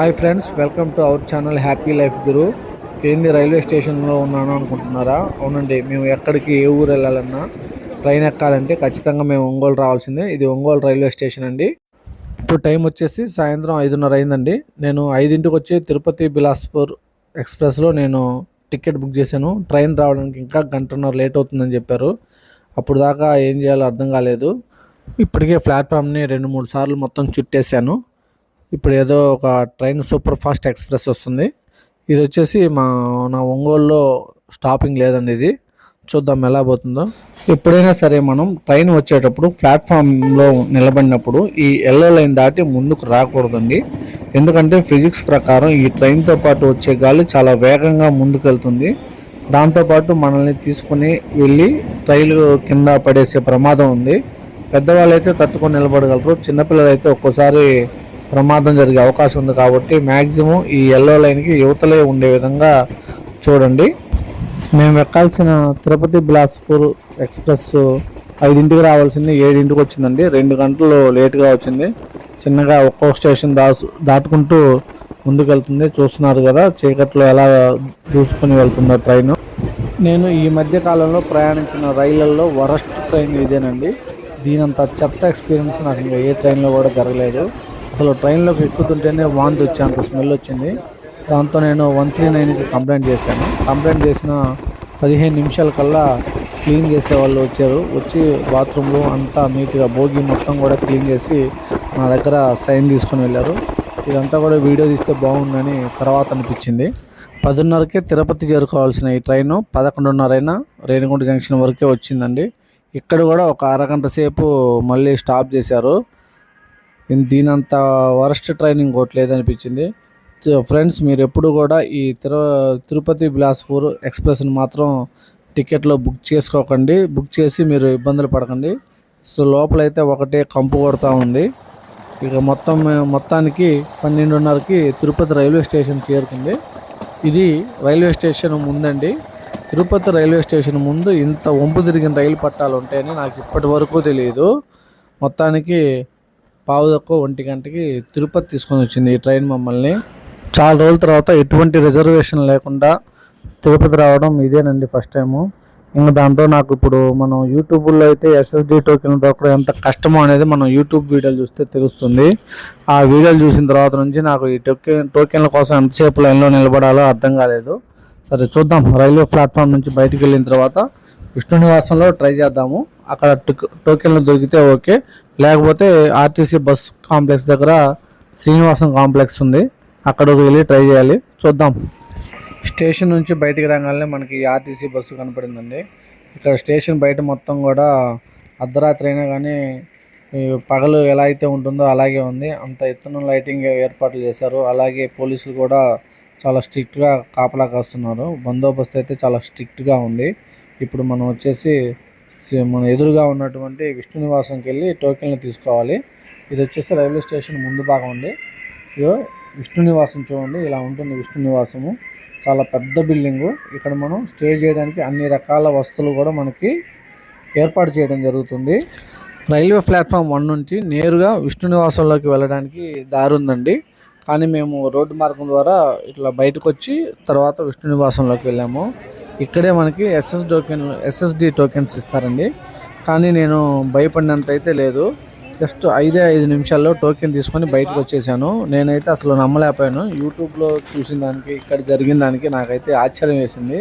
Hi friends welcome to our channel happy life guru. ఏంది railway స్టేషన్లో ఉన్నాను అనుకుంటున్నారా? అవునండి మేము ఎక్కడికి ఏ ఊరు వెళ్ళాలన్నా ట్రైన్ ఎక్కాలంటే ఖచ్చితంగా మేము ఒంగోలు రావాల్సిందే. ఇది ఒంగోలు రైల్వే స్టేషన్ అండి. ఇప్పుడు టైం వచ్చేసి సాయంత్రం ఐదున్నర అయిందండి. నేను ఐదింటికి వచ్చి తిరుపతి బిలాస్పూర్ ఎక్స్ప్రెస్లో నేను టికెట్ బుక్ చేశాను. ట్రైన్ రావడానికి ఇంకా గంటన్నర లేట్ అవుతుందని చెప్పారు. అప్పుడు దాకా ఏం చేయాలో అర్థం కాలేదు. ఇప్పటికే ప్లాట్ఫామ్ని రెండు మూడు సార్లు మొత్తం చుట్టేశాను. ఇప్పుడు ఏదో ఒక ట్రైన్ సూపర్ ఫాస్ట్ ఎక్స్ప్రెస్ వస్తుంది. ఇది వచ్చేసి మా నా ఒంగోలులో స్టాపింగ్ లేదండి ఇది. చూద్దాం ఎలా పోతుందో. ఎప్పుడైనా సరే మనం ట్రైన్ వచ్చేటప్పుడు ప్లాట్ఫామ్లో నిలబడినప్పుడు ఈ ఎల్లో లైన్ దాటి ముందుకు రాకూడదండి. ఎందుకంటే ఫిజిక్స్ ప్రకారం ఈ ట్రైన్తో పాటు వచ్చే గాలి చాలా వేగంగా ముందుకు వెళ్తుంది దాంతోపాటు మనల్ని తీసుకుని వెళ్ళి రైలు కింద పడేసే ప్రమాదం ఉంది. పెద్దవాళ్ళు అయితే తట్టుకొని నిలబడగలరు చిన్నపిల్లలు అయితే ఒక్కోసారి ప్రమాదం జరిగే అవకాశం ఉంది కాబట్టి మ్యాక్సిమం ఈ ఎల్లో లైన్కి యువతలే ఉండే విధంగా చూడండి. మేము ఎక్కాల్సిన తిరుపతి బిలాస్పూర్ ఎక్స్ప్రెస్ ఐదింటికి రావాల్సింది ఏడింటికి వచ్చిందండి. రెండు గంటలు లేట్గా వచ్చింది. చిన్నగా ఒక్కొక్క స్టేషన్ దాసు దాటుకుంటూ ముందుకెళ్తుంది. చూస్తున్నారు కదా చీకట్లో ఎలా దూసుకొని వెళ్తుందో ట్రైన్. నేను ఈ మధ్య కాలంలో ప్రయాణించిన రైళ్ళలో వరస్ట్ ట్రైన్ ఇదేనండి. దీనంత చెత్త ఎక్స్పీరియన్స్ నాకు ఇంకా ఏ ట్రైన్లో కూడా జరగలేదు. అసలు ట్రైన్లోకి ఎక్కుతుంటేనే వాంతి వచ్చే అంత స్మెల్ వచ్చింది. దాంతో నేను వన్ త్రీ నైన్కి కంప్లైంట్ చేశాను. కంప్లైంట్ చేసిన పదిహేను నిమిషాల కల్లా క్లీన్ చేసే వాళ్ళు వచ్చారు. వచ్చి బాత్రూంలో అంతా నీట్గా భోగి మొత్తం కూడా క్లీన్ చేసి నా దగ్గర సైన్ తీసుకొని వెళ్ళారు. ఇదంతా కూడా వీడియో తీస్తే బాగుందని తర్వాత అనిపించింది. పదిన్నరకే తిరుపతి చేరుకోవాల్సిన ఈ ట్రైను పదకొండున్నరైనా రేణిగుంట జంక్షన్ వరకే వచ్చిందండి. ఇక్కడ కూడా ఒక అరగంట సేపు మళ్ళీ స్టాప్ చేశారు. దీనంత వరస్ట్ ట్రైనింగ్ ఇంకోటి లేదనిపించింది. ఫ్రెండ్స్ మీరు ఎప్పుడు కూడా ఈ తిరు తిరుపతి బిలాస్పూర్ ఎక్స్ప్రెస్ని మాత్రం టికెట్లో బుక్ చేసుకోకండి. బుక్ చేసి మీరు ఇబ్బందులు పడకండి. సో లోపలైతే ఒకటే కంపు కొడతా ఉంది. ఇక మొత్తం మొత్తానికి పన్నెండున్నరకి తిరుపతి రైల్వే స్టేషన్ చేరుకుంది. ఇది రైల్వే స్టేషన్ ముందండి. తిరుపతి రైల్వే స్టేషన్ ముందు ఇంత వంపు తిరిగిన రైలు పట్టాలు ఉంటాయని నాకు ఇప్పటి వరకు తెలియదు మొత్తానికి పావు తక్కువ ఒంటి గంటకి తిరుపతి తీసుకొని వచ్చింది ఈ ట్రైన్ మమ్మల్ని. చాలా రోజుల తర్వాత ఎటువంటి రిజర్వేషన్ లేకుండా తిరుపతి రావడం ఇదేనండి ఫస్ట్ టైము. ఇంకా దాంట్లో నాకు ఇప్పుడు మనం యూట్యూబ్లో అయితే ఎస్ఎస్డి టోకెన్ దొరకడం ఎంత కష్టమో అనేది మనం యూట్యూబ్ వీడియోలు చూస్తే తెలుస్తుంది. ఆ వీడియోలు చూసిన తర్వాత నుంచి నాకు ఈ టోకెన్ టోకెన్ల కోసం ఎంతసేపు లైన్లో నిలబడాలో అర్థం కాలేదు. సరే చూద్దాం. రైల్వే ప్లాట్ఫామ్ నుంచి బయటికి వెళ్ళిన తర్వాత విష్ణు నివాసంలో ట్రై చేద్దాము. అక్కడ టోకెన్లు దొరికితే ఓకే. లేకపోతే ఆర్టీసీ బస్ కాంప్లెక్స్ దగ్గర శ్రీనివాసం కాంప్లెక్స్ ఉంది. అక్కడికి వెళ్ళి ట్రై చేయాలి. చూద్దాం. స్టేషన్ నుంచి బయటికి రాగానే మనకి ఆర్టీసీ బస్సు కనపడిందండి. ఇక్కడ స్టేషన్ బయట మొత్తం కూడా అర్ధరాత్రి అయినా కానీ పగలు ఎలా అయితే ఉంటుందో అలాగే ఉంది. అంత ఎత్తున లైటింగ్ ఏర్పాట్లు చేశారు. అలాగే పోలీసులు కూడా చాలా స్ట్రిక్ట్గా కాపలా కాస్తున్నారు. బందోబస్తు అయితే చాలా స్ట్రిక్ట్గా ఉంది. ఇప్పుడు మనం వచ్చేసి మన ఎదురుగా ఉన్నటువంటి విష్ణు నివాసంకి వెళ్ళి టోకెన్లు తీసుకోవాలి. ఇది వచ్చేసి రైల్వే స్టేషన్ ముందు భాగం అండి. ఇదో విష్ణు నివాసం చూడండి ఇలా ఉంటుంది విష్ణు నివాసము చాలా పెద్ద బిల్డింగు. ఇక్కడ మనం స్టే చేయడానికి అన్ని రకాల వస్తువులు కూడా మనకి ఏర్పాటు చేయడం జరుగుతుంది. రైల్వే ప్లాట్ఫామ్ వన్ నుంచి నేరుగా విష్ణు నివాసంలోకి వెళ్ళడానికి దారి ఉందండి. కానీ మేము రోడ్డు మార్గం ద్వారా ఇట్లా బయటకు వచ్చి తర్వాత విష్ణు నివాసంలోకి వెళ్ళాము. ఇక్కడే మనకి ఎస్ఎస్ టోకెన్ ఎస్ఎస్డి టోకెన్స్ ఇస్తారండి. కానీ నేను భయపడినంత అయితే లేదు. జస్ట్ ఐదే ఐదు నిమిషాల్లో టోకెన్ తీసుకొని బయటకు వచ్చేసాను. నేనైతే అసలు నమ్మలేకపోయాను. యూట్యూబ్లో చూసిన దానికి ఇక్కడ జరిగిన దానికి నాకైతే ఆశ్చర్యం వేసింది.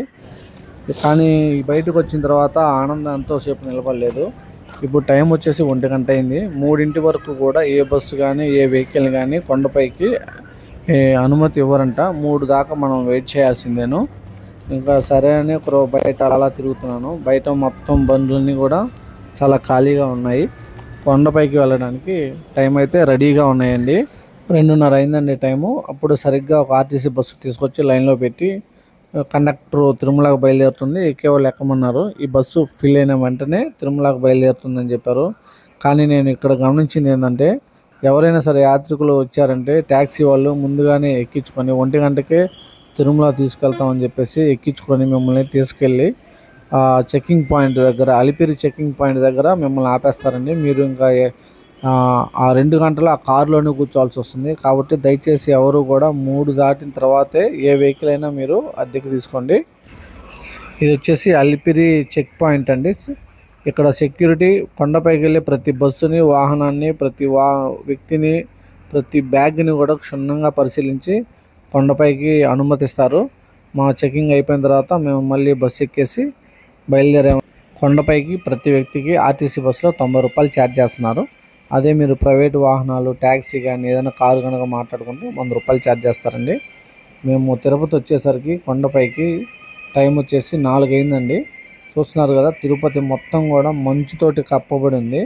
కానీ బయటకు వచ్చిన తర్వాత ఆనందం ఎంతోసేపు నిలబడలేదు. ఇప్పుడు టైం వచ్చేసి ఒంటి గంట అయింది. మూడింటి వరకు కూడా ఏ బస్సు కానీ ఏ వెహికల్ కానీ కొండపైకి అనుమతి ఇవ్వరంట. మూడు దాకా మనం వెయిట్ చేయాల్సిందేను. ఇంకా సరే అని ఒక బయట అలా తిరుగుతున్నాను. బయట మొత్తం బండ్లన్నీ కూడా చాలా ఖాళీగా ఉన్నాయి. కొండపైకి వెళ్ళడానికి టైం అయితే రెడీగా ఉన్నాయండి. రెండున్నర అయిందండి టైము. అప్పుడు సరిగ్గా ఒక ఆర్టీసీ బస్సు తీసుకొచ్చి లైన్లో పెట్టి కండక్టర్ తిరుమలకు బయలుదేరుతుంది. ఎక్కేవాళ్ళు ఎక్కమన్నారు. ఈ బస్సు ఫిల్ అయిన వెంటనే తిరుమలకు బయలుదేరుతుందని చెప్పారు. కానీ నేను ఇక్కడ గమనించింది ఏంటంటే ఎవరైనా సరే యాత్రికులు వచ్చారంటే ట్యాక్సీ వాళ్ళు ముందుగానే ఎక్కించుకొని ఒంటి గంటకే తిరుమల తీసుకెళ్తామని చెప్పేసి ఎక్కించుకొని మిమ్మల్ని తీసుకెళ్ళి చెక్కింగ్ పాయింట్ దగ్గర అలిపిరి చెక్కింగ్ పాయింట్ దగ్గర మిమ్మల్ని ఆపేస్తారండి. మీరు ఇంకా ఆ, ఆ రెండు గంటలు ఆ కారులోనే కూర్చోవాల్సి వస్తుంది. కాబట్టి దయచేసి ఎవరు కూడా మూడు దాటిన తర్వాతే ఏ వెహికల్ అయినా మీరు అద్దెకి తీసుకోండి. ఇది వచ్చేసి అలిపిరి చెక్ పాయింట్ అండి. ఇక్కడ సెక్యూరిటీ కొండపైకి వెళ్ళే ప్రతి బస్సుని వాహనాన్ని ప్రతి వా వ్యక్తిని ప్రతి బ్యాగ్ని కూడా క్షుణ్ణంగా పరిశీలించి కొండపైకి అనుమతిస్తారు. మా చెకింగ్ అయిపోయిన తర్వాత మేము మళ్ళీ బస్సు ఎక్కేసి బయలుదేరాము కొండపైకి ప్రతి వ్యక్తికి ఆర్టీసీ బస్సులో తొంభై రూపాయలు ఛార్జ్ చేస్తున్నారు. అదే మీరు ప్రైవేట్ వాహనాలు ట్యాక్సీ కానీ ఏదైనా కారు కనుక మాట్లాడుకుంటే వంద రూపాయలు ఛార్జ్ చేస్తారండి. మేము తిరుపతి వచ్చేసరికి కొండపైకి టైం వచ్చేసి నాలుగు అయిందండి. చూస్తున్నారు కదా తిరుపతి మొత్తం కూడా మంచుతోటి కప్పబడి ఉంది.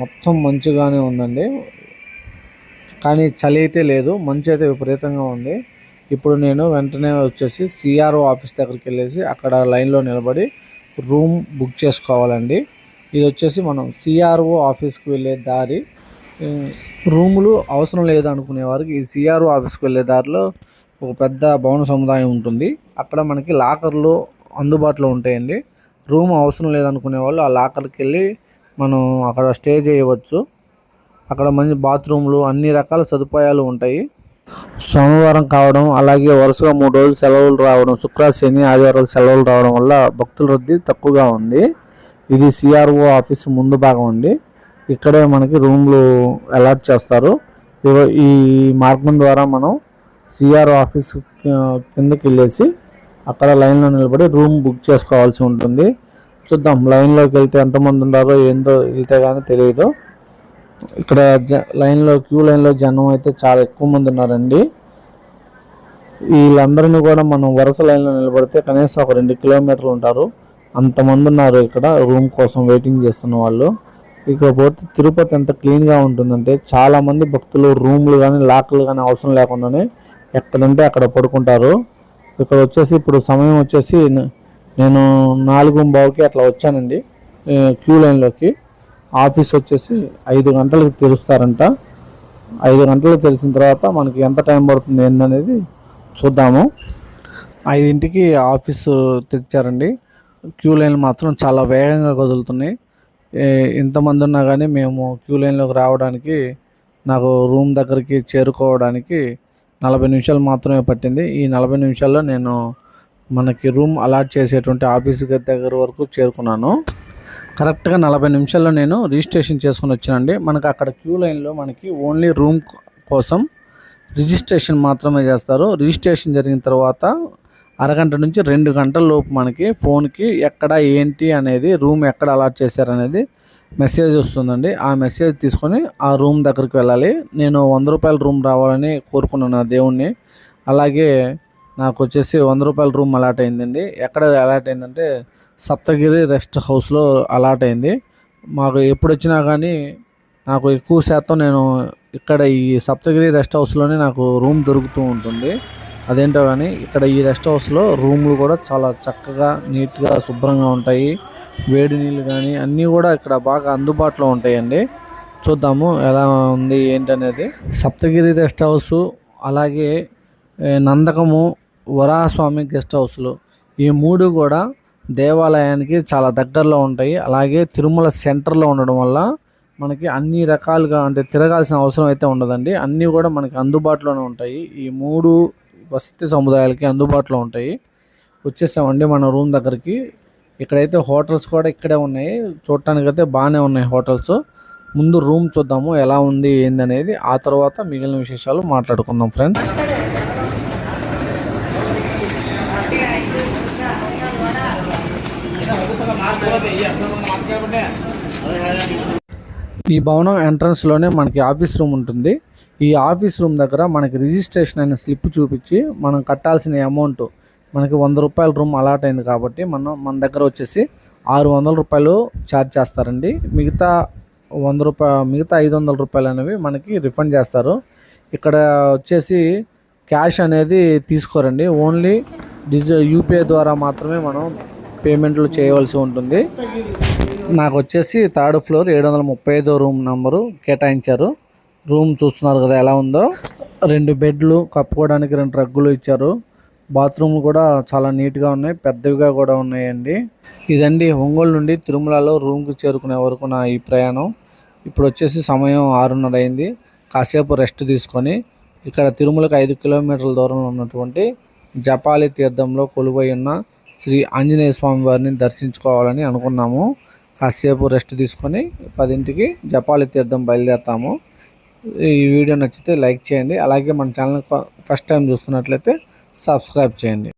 మొత్తం మంచుగానే ఉందండి. కానీ చలి అయితే లేదు మంచు అయితే విపరీతంగా ఉంది. ఇప్పుడు నేను వెంటనే వచ్చేసి సిఆర్ఓ ఆఫీస్ దగ్గరికి వెళ్ళేసి అక్కడ లైన్లో నిలబడి రూమ్ బుక్ చేసుకోవాలండి. ఇది వచ్చేసి మనం సిఆర్ఓ ఆఫీస్కి వెళ్ళే దారి. రూములు అవసరం లేదనుకునే వారికి ఈ సిఆర్ఓ ఆఫీస్కి వెళ్ళే దారిలో ఒక పెద్ద భవన సముదాయం ఉంటుంది. అక్కడ మనకి లాకర్లు అందుబాటులో ఉంటాయండి. రూమ్ అవసరం లేదనుకునే వాళ్ళు ఆ లాకర్కి వెళ్ళి మనం అక్కడ స్టే చేయవచ్చు. అక్కడ మంచి బాత్రూమ్లు అన్ని రకాల సదుపాయాలు ఉంటాయి. సోమవారం కావడం అలాగే వరుసగా మూడు రోజులు సెలవులు రావడం శుక్ర శని ఆదివారాలు సెలవులు రావడం వల్ల భక్తుల రద్దీ తక్కువగా ఉంది. ఇది సిఆర్ఓ ఆఫీస్ ముందు భాగం అండి. ఇక్కడే మనకి రూమ్లు అలాట్ చేస్తారు. ఈ మార్గం ద్వారా మనం సిఆర్ఓ ఆఫీస్ కిందకి వెళ్ళేసి అక్కడ లైన్లో నిలబడి రూమ్ బుక్ చేసుకోవాల్సి ఉంటుంది. చూద్దాం లైన్లోకి వెళ్తే ఎంతమంది ఉన్నారో ఏందో వెళ్తే కానీ తెలియదు ఇక్కడ జ లైన్లో క్యూ లైన్లో జనం అయితే చాలా ఎక్కువ మంది ఉన్నారండి. వీళ్ళందరినీ కూడా మనం వరుస లైన్లో నిలబడితే కనీసం ఒక రెండు కిలోమీటర్లు ఉంటారు. అంతమంది ఉన్నారు ఇక్కడ రూమ్ కోసం వెయిటింగ్ చేస్తున్న వాళ్ళు. ఇకపోతే తిరుపతి ఎంత క్లీన్గా ఉంటుందంటే చాలామంది భక్తులు రూమ్లు కానీ లాకర్లు కానీ అవసరం లేకుండానే ఎక్కడంటే అక్కడ పడుకుంటారు. ఇక్కడ వచ్చేసి ఇప్పుడు సమయం వచ్చేసి నేను నాలుగు బావుకి అట్లా వచ్చానండి క్యూ లైన్లోకి. ఆఫీస్ వచ్చేసి ఐదు గంటలకు తెరుస్తారంట. ఐదు గంటలకు తెరిచిన తర్వాత మనకి ఎంత టైం పడుతుంది ఏందనేది చూద్దాము. ఐదింటికి ఆఫీసు తెరిచారండి. క్యూ లైన్ మాత్రం చాలా వేగంగా కదులుతున్నాయి. ఇంతమంది ఉన్నా కానీ మేము క్యూ లైన్లోకి రావడానికి నాకు రూమ్ దగ్గరికి చేరుకోవడానికి నలభై నిమిషాలు మాత్రమే పట్టింది. ఈ నలభై నిమిషాల్లో నేను మనకి రూమ్ అలాట్ చేసేటువంటి ఆఫీస్ దగ్గర వరకు చేరుకున్నాను. కరెక్ట్గా నలభై నిమిషాల్లో నేను రిజిస్ట్రేషన్ చేసుకుని వచ్చానండి. మనకి అక్కడ క్యూ లైన్లో మనకి ఓన్లీ రూమ్ కోసం రిజిస్ట్రేషన్ మాత్రమే చేస్తారు. రిజిస్ట్రేషన్ జరిగిన తర్వాత అరగంట నుంచి రెండు గంటల లోపు మనకి ఫోన్కి ఎక్కడ ఏంటి అనేది రూమ్ ఎక్కడ అలాట్ చేశారనేది మెసేజ్ వస్తుందండి. ఆ మెసేజ్ తీసుకొని ఆ రూమ్ దగ్గరికి వెళ్ళాలి. నేను వంద రూపాయల రూమ్ రావాలని కోరుకున్నాను ఆ దేవుణ్ణి. అలాగే నాకు వచ్చేసి వంద రూపాయల రూమ్ అలాట్ అయిందండి ఎక్కడ అలాట్ అయిందంటే సప్తగిరి రెస్ట్ హౌస్లో అలాట్ అయింది మాకు ఎప్పుడు వచ్చినా కానీ నాకు ఎక్కువ శాతం నేను ఇక్కడ ఈ సప్తగిరి రెస్ట్ హౌస్లోనే నాకు రూమ్ దొరుకుతూ ఉంటుంది. అదేంటో కానీ ఇక్కడ ఈ రెస్ట్ హౌస్లో రూమ్లు కూడా చాలా చక్కగా నీట్గా శుభ్రంగా ఉంటాయి. వేడి నీళ్ళు కానీ అన్నీ కూడా ఇక్కడ బాగా అందుబాటులో ఉంటాయండి. చూద్దాము ఎలా ఉంది ఏంటనేది. సప్తగిరి రెస్ట్ హౌస్ అలాగే నందకము వరాహస్వామి గెస్ట్ హౌస్లు. ఈ మూడు కూడా దేవాలయానికి చాలా దగ్గరలో ఉంటాయి. అలాగే తిరుమల సెంటర్లో ఉండడం వల్ల మనకి అన్ని రకాలుగా అంటే తిరగాల్సిన అవసరం అయితే ఉండదండి. అన్నీ కూడా మనకి అందుబాటులోనే ఉంటాయి. ఈ మూడు వసతి సముదాయాలకి అందుబాటులో ఉంటాయి. వచ్చేసామండి మన రూమ్ దగ్గరికి. ఇక్కడైతే హోటల్స్ కూడా ఇక్కడే ఉన్నాయి. చూడటానికైతే బాగానే ఉన్నాయి హోటల్స్. ముందు రూమ్ చూద్దాము ఎలా ఉంది ఏందనేది. ఆ తర్వాత మిగిలిన విశేషాలు మాట్లాడుకుందాం ఫ్రెండ్స్. ఈ భవనం ఎంట్రన్స్లోనే మనకి ఆఫీస్ రూమ్ ఉంటుంది. ఈ ఆఫీస్ రూమ్ దగ్గర మనకి రిజిస్ట్రేషన్ అయిన స్లిప్ చూపించి మనం కట్టాల్సిన అమౌంట్ మనకి వంద రూపాయల రూమ్ అలాట్ అయింది కాబట్టి మనం మన దగ్గర వచ్చేసి ఆరు వందల రూపాయలు ఛార్జ్ చేస్తారండి. మిగతా వంద రూపాయ మిగతా ఐదు వందల రూపాయలు అనేవి మనకి రిఫండ్ చేస్తారు. ఇక్కడ వచ్చేసి క్యాష్ అనేది తీసుకోరండి. ఓన్లీ డిజి యూపీఐ ద్వారా మాత్రమే మనం పేమెంట్లు చేయవలసి ఉంటుంది. నాకు వచ్చేసి థర్డ్ ఫ్లోర్ ఏడు వందల ముప్పై ఐదో రూమ్ నెంబరు కేటాయించారు. రూమ్ చూస్తున్నారు కదా ఎలా ఉందో. రెండు బెడ్లు కప్పుకోవడానికి రెండు రగ్గులు ఇచ్చారు. బాత్రూమ్లు కూడా చాలా నీట్గా ఉన్నాయి పెద్దవిగా కూడా ఉన్నాయండి. ఇదండి ఒంగోలు నుండి తిరుమలలో రూమ్కి చేరుకునే వరకు నా ఈ ప్రయాణం. ఇప్పుడు వచ్చేసి సమయం ఆరున్నర అయింది. కాసేపు రెస్ట్ తీసుకొని ఇక్కడ తిరుమలకి ఐదు కిలోమీటర్ల దూరంలో ఉన్నటువంటి జపాలి తీర్థంలో కొలువై ఉన్న శ్రీ ఆంజనేయ స్వామి వారిని దర్శించుకోవాలని అనుకున్నాము. కాసేపు రెస్ట్ తీసుకొని పదింటికి జపాలి తీర్థం బయలుదేరుతాము. ఈ వీడియో నచ్చితే లైక్ చేయండి. అలాగే మన ఛానల్ ఫస్ట్ టైం చూస్తున్నట్లయితే సబ్స్క్రైబ్ చేయండి.